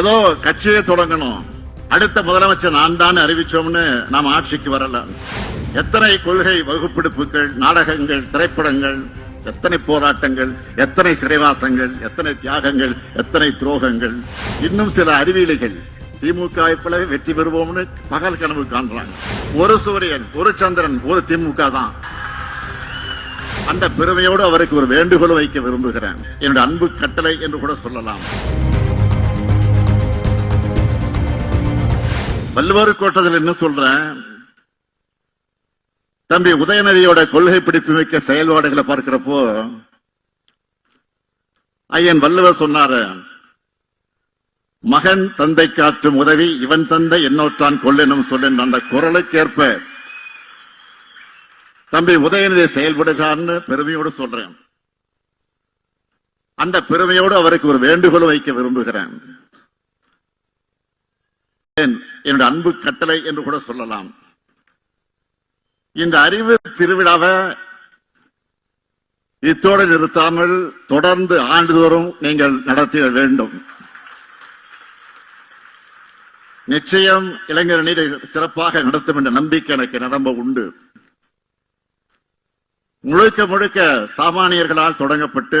ஏதோ கட்சியை தொடங்கணும். அடுத்த முதலமைச்சர் நான் தான் அறிவிச்சோம்னு நாம் ஆட்சிக்கு வரலாம் எத்தனை கொள்கை வகுப்பிடுப்புகள் நாடகங்கள் திரைப்படங்கள் எத்தனை போராட்டங்கள் எத்தனை சிறைவாசங்கள் எத்தனை தியாகங்கள் எத்தனை துரோகங்கள். இன்னும் சில அறிவியலிகள். திமுக போலவே வெற்றி பெறுவோம்னு பகல் கனவு காண்றாங்க. ஒரு சூரியன் ஒரு சந்திரன் ஒரு திமுக தான். அந்த பெருமையோடு அவருக்கு ஒரு வேண்டுகோள் வைக்க விரும்புகிறேன். என்னுடைய அன்பு கட்டளை என்று கூட சொல்லலாம். வள்ளுவர் கோட்டத்தில் என்ன சொல்றேன்? தம்பி உதயநிதியோட கொள்கை பிடிப்பு மிக்க செயல்பாடுகளை பார்க்கிறப்போ ஐயன் வள்ளுவர் சொன்னாரு மகன் தந்தை காற்றும் உதவி இவன் தந்தை என்னோட்டான் கொள்ளெனும் சொல்லின் அந்த குரலுக்கேற்ப தம்பி உதயநிதி செயல்படுகிறான்னு பெருமையோடு சொல்றேன். அந்த பெருமையோடு அவருக்கு ஒரு வேண்டுகோள் வைக்க விரும்புகிறேன். என்னுடைய அன்பு கட்டளை என்று கூட சொல்லலாம். இந்த அறிவு திருவிழாவை இத்தோடு நிறுத்தாமல் தொடர்ந்து ஆண்டுதோறும் நீங்கள் நடத்திட வேண்டும். நிச்சயம் இளைஞர் நீதி சிறப்பாக நடத்தும் என்ற நம்பிக்கை எனக்கு நிரம்ப உண்டு. முழுக்க முழுக்க சாமானியர்களால் தொடங்கப்பட்டு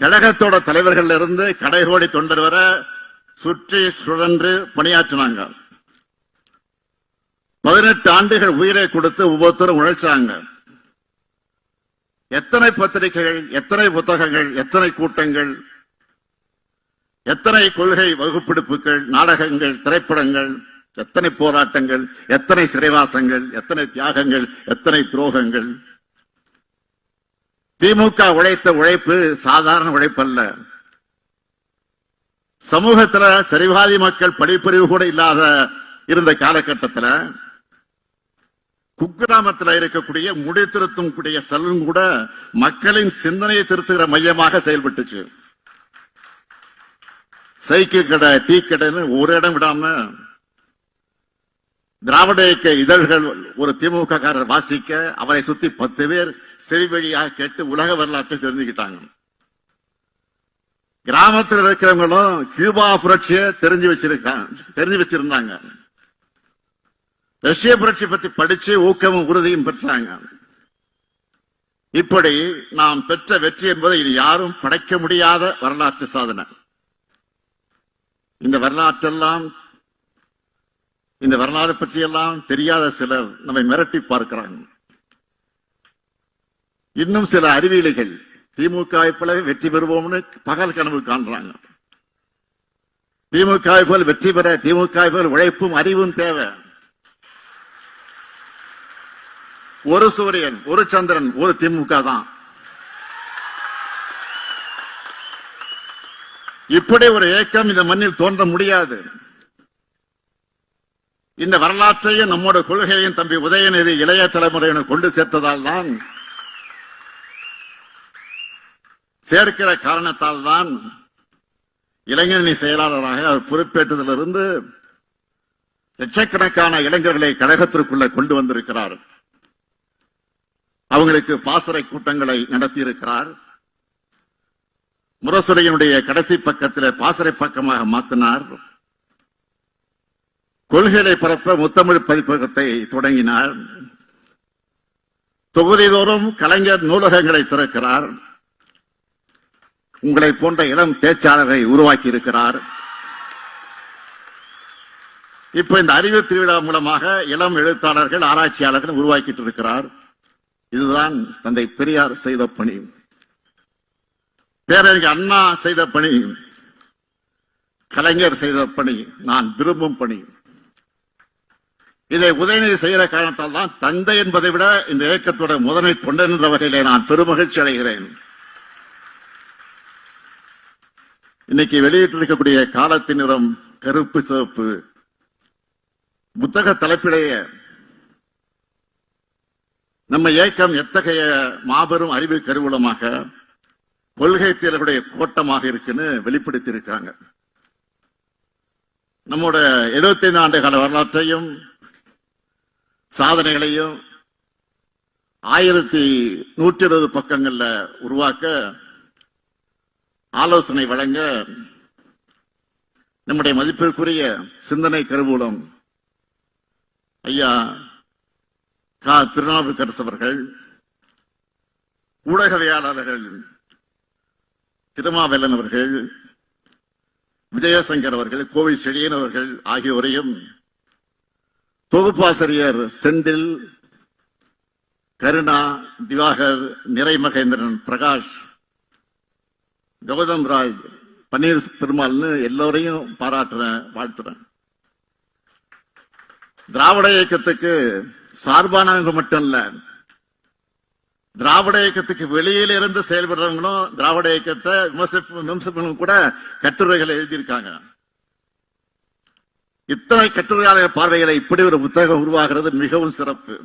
கழகத்தோட தலைவர்கள் இருந்து கடைகோடி தொண்டர் வர சுற்றி சுழன்று பணியாற்றினாங்க. பதினெட்டு ஆண்டுகள் உயிரை கொடுத்து ஒவ்வொருத்தரும் உழைச்சாங்க. எத்தனை பத்திரிகைகள் எத்தனை புத்தகங்கள் எத்தனை கூட்டங்கள் எத்தனை கொள்கை வகுப்பிடுப்புகள் நாடகங்கள் திரைப்படங்கள் எத்தனை போராட்டங்கள் எத்தனை சிறைவாசங்கள் எத்தனை தியாகங்கள் எத்தனை துரோகங்கள் திமுக உழைத்த உழைப்பு சாதாரண உழைப்பு அல்ல சமூகத்துல சரிவாதி மக்கள் படிப்பறிவு கூட இல்லாத இருந்த காலகட்டத்துல குக்கிராமத்துல இருக்கக்கூடிய முடி திருத்தும் கூடிய செல்வம் கூட மக்களின் சிந்தனையை திருத்துகிற மையமாக செயல்பட்டுச்சு. சைக்கிள் கடை டீ கடைன்னு ஒரு இடம் விடாம திராவிட இயக்க இதழ்கள் ஒரு திமுக காரர் வாசிக்க அவரை சுத்தி பத்து பேர் செவிவழியாக கேட்டு உலக வரலாற்றை தெரிஞ்சுக்கிட்டாங்க. கிராமத்தில் இருக்கிறவங்களும் கியூபா புரட்சியை தெரிஞ்சு வச்சிருக்காங்க தெரிஞ்சு வச்சிருந்தாங்க. ரஷ்ய புரட்சி பத்தி படிச்சு ஊக்கமும் உறுதியும் பெற்றாங்க. இப்படி நாம் பெற்ற வெற்றி என்பதை இனி யாரும் படைக்க முடியாத வரலாற்று சாதனை. இந்த வரலாற்றெல்லாம் இந்த வரலாறு பற்றியெல்லாம் தெரியாத சிலர் நம்மை மிரட்டி பார்க்கிறாங்க. இன்னும் சில அறிவியலிகள் திமுக போல வெற்றி பெறுவோம்னு பகல் கனவு காண்றாங்க. திமுக போல் வெற்றி பெற திமுக போல் உழைப்பும் அறிவும் தேவை. ஒரு சூரியன் ஒரு சந்திரன் ஒரு திமுக தான். இப்படி ஒரு இயக்கம் இந்த மண்ணில் தோன்ற முடியாது. இந்த வரலாற்றையும் நம்மோட கொள்கையையும் தம்பி உதயநிதி இளைய தலைமுறையினர் கொண்டு சேர்த்ததால் தான் சேர்க்கிற காரணத்தால் தான் இளைஞரணி செயலாளராக அவர் பொறுப்பேற்றதிலிருந்து லட்சக்கணக்கான இளைஞர்களை கழகத்திற்குள்ள கொண்டு வந்திருக்கிறார். அவங்களுக்கு பாசறை கூட்டங்களை நடத்தியிருக்கிறார். முரசுரையினுடைய கடைசி பக்கத்தில் பாசறை பக்கமாக மாற்றினார் கொள்கைகளை பரப்ப முத்தமிழ் பதிப்பகத்தை தொடங்கினார். தொகுதிதோறும் கலைஞர் நூலகங்களை திறக்கிறார். உங்களை போன்ற இளம் பேச்சாளரை உருவாக்கி இருக்கிறார் இப்ப இந்த அறிவு திருவிழா மூலமாக இளம் எழுத்தாளர்கள் ஆராய்ச்சியாளர்கள் உருவாக்கிட்டு இருக்கிறார் இதுதான் தந்தை பெரியார் செய்த பணி. பேரறிஞர் அண்ணா செய்த பணி. கலைஞர் செய்த பணி. நான் விரும்பும் பணி. இதை உதயநிதி செய்கிற காரணத்தால் தான் தந்தை என்பதை விட இந்த இயக்கத்தோட முதன்மை தொண்டன் என்ற வகையிலே நான் பெருமகிழ்ச்சி அடைகிறேன். இன்னைக்கு வெளியிட்டிருக்கக்கூடிய காலத்தின் நிறம் கருப்பு சிவப்பு. புத்தக தலைப்பிலேயே நம்ம இயக்கம் எத்தகைய மாபெரும் அறிவு கருவூலமாக கொள்கை தேர்வுடைய கோட்டமாக இருக்குன்னு வெளிப்படுத்தி இருக்காங்க நம்மோட 75 ஆண்டு கால வரலாற்றையும் சாதனைகளையும் ஆயிரத்தி நூற்றி இருபது பக்கங்கள்ல உருவாக்க ஆலோசனை வழங்க நம்முடைய மதிப்பிற்குரிய சிந்தனை கருவூலம் ஐயா கா. திருநாவுக்கரசு அவர்கள் ஊடகவியலாளர்கள் திருமாவேலன் அவர்கள் விஜயசங்கர் அவர்கள் கோவை செழியன் அவர்கள் ஆகியோரையும் தொகுப்பாசிரியர் செந்தில் கருணா திவாகர் நிறைமகேந்திரன் பிரகாஷ் கௌதம் ராஜ் பன்னீர் பெருமாள்னு எல்லோரையும் பாராட்டுறேன் வாழ்த்துறேன். திராவிட இயக்கத்துக்கு சார்பானவங்க மட்டும் இல்ல. திராவிட இயக்கத்துக்கு வெளியில இருந்து செயல்படுறவங்களும் திராவிட இயக்கத்தை விமர்சிப்பு விமர்சிப்பவங்களும் கூட கட்டுரைகளை எழுதியிருக்காங்க. இத்தனை கட்டுரையாளர் பார்வைகளை இப்படி ஒரு புத்தகம் உருவாகிறது மிகவும் சிறப்பு.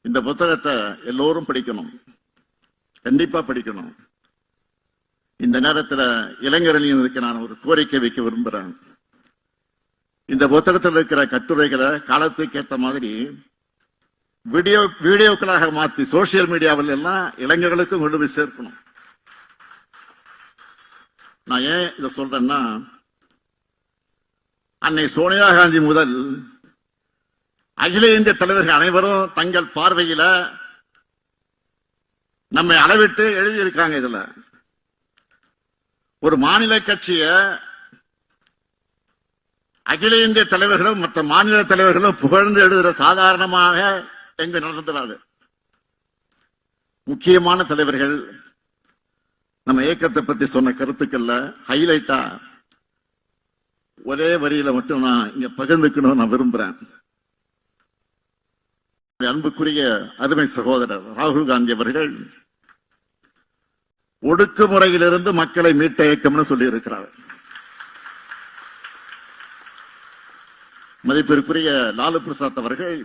இந்த புத்தகத்தை எல்லோரும் படிக்கணும். கண்டிப்பா படிக்கணும். இந்த நேரத்துல இளைஞரணியினருக்கு நான் ஒரு கோரிக்கை வைக்க விரும்புறேன். இந்த புத்தகத்தில் இருக்கிற கட்டுரைகளை காலத்துக்கு ஏத்த மாதிரி வீடியோ வீடியோக்களாக மாத்தி சோசியல் மீடியாவில் எல்லாம் இளைஞர்களுக்கும் கொண்டு போய் சேர்க்கணும். நான் ஏன் இதை சொல்றேன்னா அன்னை சோனியா காந்தி முதல். அகில இந்திய தலைவர்கள் அனைவரும் தங்கள் பார்வையில நம்மை அளவிட்டு எழுதியிருக்காங்க இதுல. ஒரு மாநில கட்சிய அகில இந்திய தலைவர்களும் மற்ற மாநில தலைவர்களும் புகழ்ந்து எழுதுற சாதாரணமாக எங்க நடந்துடாது முக்கியமான தலைவர்கள் நம்ம இயக்கத்தை பத்தி சொன்ன கருத்துக்கள்ல ஹைலைட்டா ஒரே வரியில மட்டும் நான் இங்க பகிர்ந்துக்கணும் நான் விரும்புறேன். அன்புக்குரிய அருமை சகோதரர் ராகுல் காந்தி அவர்கள் ஒடுக்குமுறையிலிருந்து மக்களை மீட்ட இயக்கம்னு சொல்லி இருக்கிறார் மதிப்பிற்குரிய லாலு பிரசாத் அவர்கள்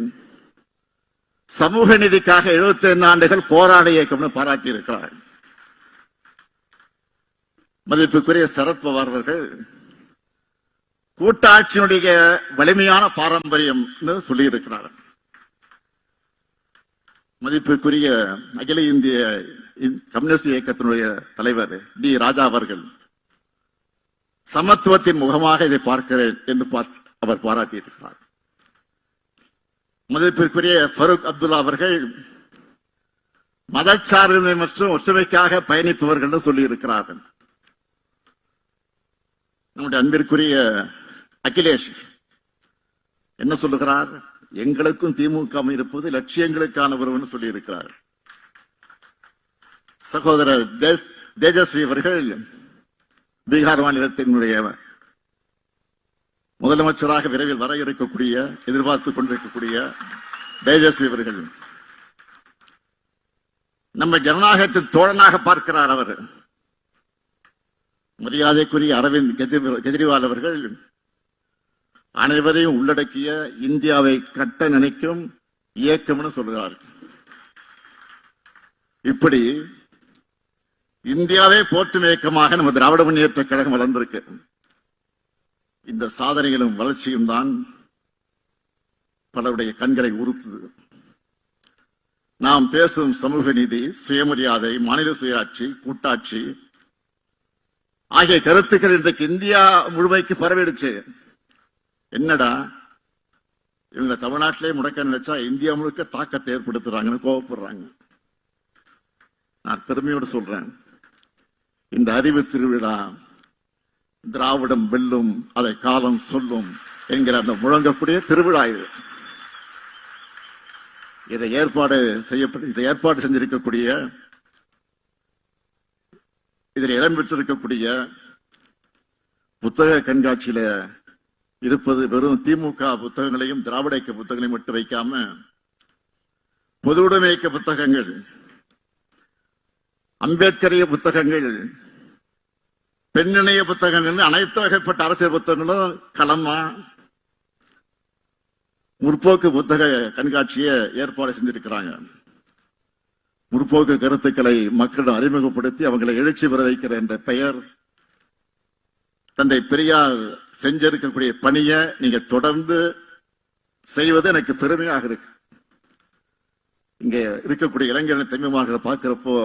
சமூக நீதிக்காக 75 ஆண்டுகள் போராட இயக்கம்னு பாராட்டி இருக்கிறார் மதிப்புக்குரிய சரத்பவார் அவர்கள் கூட்டாட்சியினுடைய வலிமையான பாரம்பரியம் சொல்லி இருக்கிறார் மதிப்புக்குரிய அகில இந்திய கம்யூனிஸ்ட் இயக்கத்தினுடைய தலைவர் டி. ராஜா அவர்கள் சமத்துவத்தின் முகமாக இதை பார்க்கிறேன் என்று அவர் பாராட்டியிருக்கிறார். மதிப்பிற்குரிய ஃபருக் அப்துல்லா அவர்கள் மதச்சார்பின்மை மற்றும் ஒற்றுமைக்காக பயணிப்பவர்கள் சொல்லி இருக்கிறார்கள் நம்முடைய அன்பிற்குரிய அகிலேஷ் என்ன சொல்லுகிறார்? எங்களுக்கும் திமுக இருப்பது லட்சியங்களுக்கான உறவுன்னு சொல்லி இருக்கிறார் சகோதரர் தேஜஸ்வி அவர்கள் பீகார் மாநிலத்தினுடைய முதலமைச்சராக விரைவில் வர இருக்கக்கூடிய எதிர்பார்த்து கொண்டிருக்கக்கூடிய தேஜஸ்வி அவர்கள். நம்ம ஜனநாயகத்தின் தோழனாக பார்க்கிறார் அவர். மரியாதைக்குரிய அரவிந்த் கெஜ்ரிவால் அவர்கள் அனைவரையும் உள்ளடக்கிய இந்தியாவை கட்ட நினைக்கும் இயக்கம்னு சொல்கிறார் இப்படி இந்தியாவே போற்றும் இயக்கமாக நம்ம திராவிட முன்னேற்ற கழகம் வளர்ந்திருக்கு. இந்த சாதனைகளும் வளர்ச்சியும் தான் பலருடைய கண்களை உறுத்துது. நாம் பேசும் சமூக நீதி சுயமரியாதை மாநில சுயாட்சி கூட்டாட்சி ஆகிய கருத்துக்கள் இன்றைக்கு இந்தியா முழுமைக்கு பரவிடுச்சு. என்னடா? இவங்க தமிழ்நாட்டிலே முடக்க நினைச்சா இந்தியா முழுக்க தாக்கத்தை ஏற்படுத்துறாங்கன்னு கோவப்படுறாங்க. நான் பெருமையோடு சொல்றேன். இந்த அறிவு திருவிழா திராவிடம் வெல்லும் அதை காலம் சொல்லும் என்கிற அந்த முழங்கக்கூடிய திருவிழா இது. இதை ஏற்பாடு செய்யப்பட்டு இதை ஏற்பாடு செஞ்சிருக்கக்கூடிய இதில் இடம்பெற்றிருக்கக்கூடிய புத்தக கண்காட்சியில இருப்பது வெறும் திமுக புத்தகங்களையும் திராவிட இயக்க புத்தகங்களையும் மட்டும் வைக்காம பொது உடைமை இயக்க புத்தகங்கள் அம்பேத்கரிய புத்தகங்கள் பெண்ணிணைய புத்தகங்கள் அனைத்து வகைப்பட்ட அரசியல் புத்தகங்களும் களமா முற்போக்கு புத்தக கண்காட்சியை ஏற்பாடு செஞ்சிருக்கிறாங்க. முற்போக்கு கருத்துக்களை மக்களிடம் அறிமுகப்படுத்தி அவங்களை எழுச்சி பெற வைக்கிற என்ற பெயர் தந்தை பெரியார் செஞ்சிருக்கக்கூடிய பணியை நீங்க தொடர்ந்து செய்வது எனக்கு பெருமையாக இருக்கு. இங்க இருக்கக்கூடிய இளைஞர்கள் தம்பிமார்களை பார்க்கிறப்போ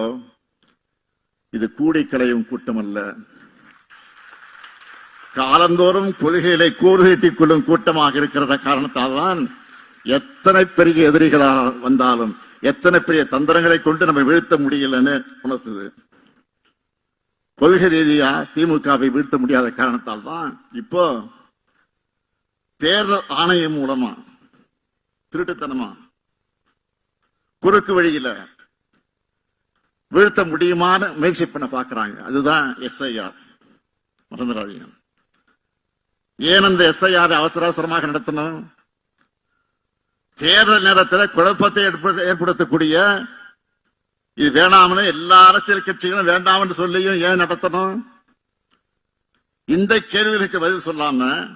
இது கூடி களையும் கூட்டம் அல்ல காலந்தோறும் கொள்கைகளை கூறுகட்டிக் கொள்ளும் கூட்டமாக இருக்கிறத காரணத்தால் தான் எத்தனை பெரிய எதிரிகளாக வந்தாலும் எத்தனை பெரிய தந்திரங்களை கொண்டு நம்ம வீழ்த்த முடியலன்னு உணர்த்துது. கொள்கை ரீதியா திமுகவை வீழ்த்த முடியாத காரணத்தால் தான் இப்போ தேர்தல் ஆணையம் மூலமா திருட்டுத்தனமா குறுக்கு வழியில வீழ்த்த முடியுமான முயற்சி பண்ண பாக்குறாங்க. அதுதான் எஸ்ஐஆர். மறந்துடாதீங்க. ஏன் அந்த எஸ்ஐஆர் அவசர அவசரமாக நடத்தணும்? தேர்தல் நேரத்தில் குழப்பத்தை ஏற்படுத்தக்கூடிய இது வேணாம்னு எல்லா அரசியல் கட்சிகளும் வேண்டாம்னு சொல்லியும் ஏன் நடத்தணும்? இந்த கேள்விகளுக்கு பதில் சொல்லாம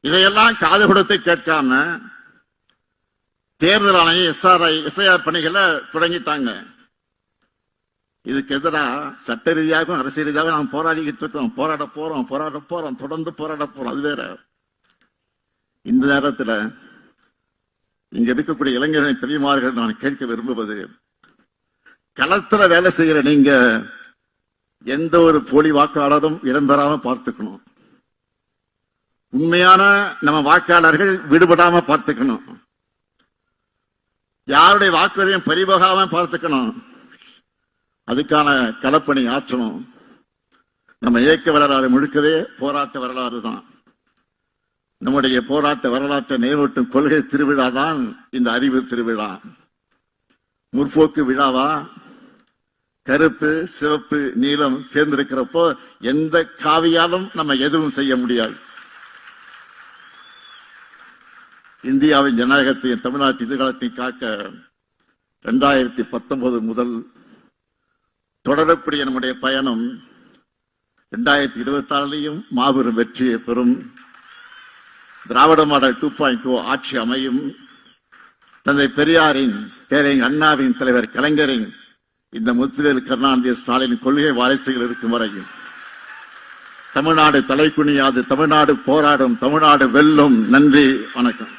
இதையெல்லாம் காது கொடுத்து கேட்காம தேர்தல் ஆணையம் எஸ்ஆர்ஐ எஸ்ஐஆர் பணிகளை தொடங்கிட்டாங்க. இதுக்கு எதிராக சட்ட ரீதியாகவும் அரசியல் ரீதியாகவும் நாம் போராடிக்கிட்டு இருக்கோம். போராட போறோம் போராட போறோம் தொடர்ந்து போராட போறோம். அது வேற. இந்த நேரத்துல இங்க இருக்கக்கூடிய இளைஞர்களை தெளிவார்கள் நான் கேட்க விரும்புவது களத்துல வேலை செய்யற நீங்க எந்த ஒரு போலி வாக்காளரும் இடம் பெறாம பார்த்துக்கணும். உண்மையான நம்ம வாக்காளர்கள் விடுபடாம பார்த்துக்கணும். யாருடைய வாக்குறையும் பறிபோகாம பார்த்துக்கணும். அதுக்கான களப்பணி ஆற்றணும். நம்ம இயக்க வரலாறு முழுக்கவே போராட்ட வரலாறு தான். நம்முடைய போராட்ட வரலாற்றை நேரோட்டும் கொள்கை திருவிழா தான் இந்த அறிவு திருவிழா. முற்போக்கு விழாவா? கருப்பு சிவப்பு நீலம் சேர்ந்திருக்கிறப்போ எந்த காவியாலும் நம்ம எதுவும் செய்ய முடியாது. இந்தியாவின் ஜனநாயகத்தையும் தமிழ்நாட்டு எதிர்காலத்தையும் காக்க இரண்டாயிரத்தி பத்தொன்பது முதல் தொடரக்கூடிய நம்முடைய பயணம் இரண்டாயிரத்தி இருபத்தி ஆறுலையும் மாபெரும் வெற்றியை பெறும். திராவிட மாடல் டூ பாயிண்ட் ஆட்சி அமையும். தந்தை பெரியாரின் பேரறிஞர் அண்ணாவின் தலைவர் கலைஞரின் இந்த முத்துவேல் கருணாநிதி ஸ்டாலின் கொள்கை வாரிசுகள் இருக்கும் வரையில். தமிழ்நாடு தலைக்குனியாது தமிழ்நாடு போராடும் தமிழ்நாடு வெல்லும். நன்றி வணக்கம்.